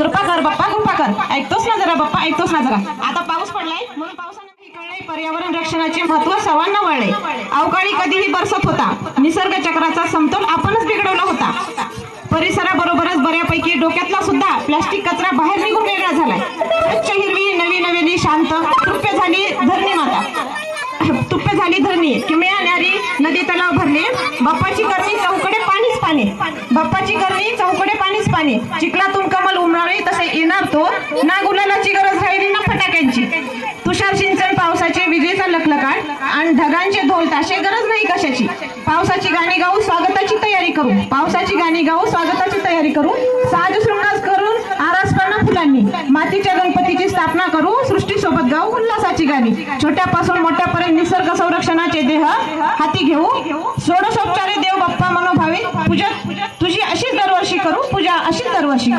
कृपा कर बाप्पा कृपा कर. ऐकतोस ना जरा बाप्पा ऐकतोस ना जरा. आता पाऊस पडलाय म्हणून पावसाने कळलंय. पर्यावरण रक्षणाचे महत्त्व सर्वांना वळले. अवकाळी कधीही बरसत होता. निसर्ग चक्राचा समतोल आपणच बिघडवला होता. परिसराबरोबरच बऱ्यापैकी डोक्यातला सुद्धा प्लास्टिक कचरा बाहेर निघून वेगळा झालाय. स्वच्छ हिरवी नवी नवेली शांत तृप्य झाली धरणी माता. तुप्प झाली धरणी. किमे न्यारी नदी तलाव भरले. बाप्पाची करणी चौकडे पाणीच पाणी. बाप्पाची करणी चौकडे पाणीच पाणी. चिखलातून कमा ना गुलालाची गरज राहिली ना फटाक्यांची. तुषार सिंचन पावसाचे विजेचा लखलकाट आणि ढगांचे ढोल ताशे गरज नाही कशाची. पावसाची गाणी गाऊ स्वागताची तयारी करू. पावसाची गाणी गाऊ स्वागताची तयारी करू. साज शृंगास करून आरास करणं फुलांनी. मातीच्या गणपतीची स्थापना करू सृष्टीसोबत गाऊ उल्हासाची गाणी. छोट्यापासून मोठ्यापर्यंत निसर्ग संरक्षणाचे देह हाती घेऊ. षोडशोपचारी देव बाप्पा मनोभावी पूजा तुझी अशीच दरवर्षी करू पूजा अशीच दरवर्षी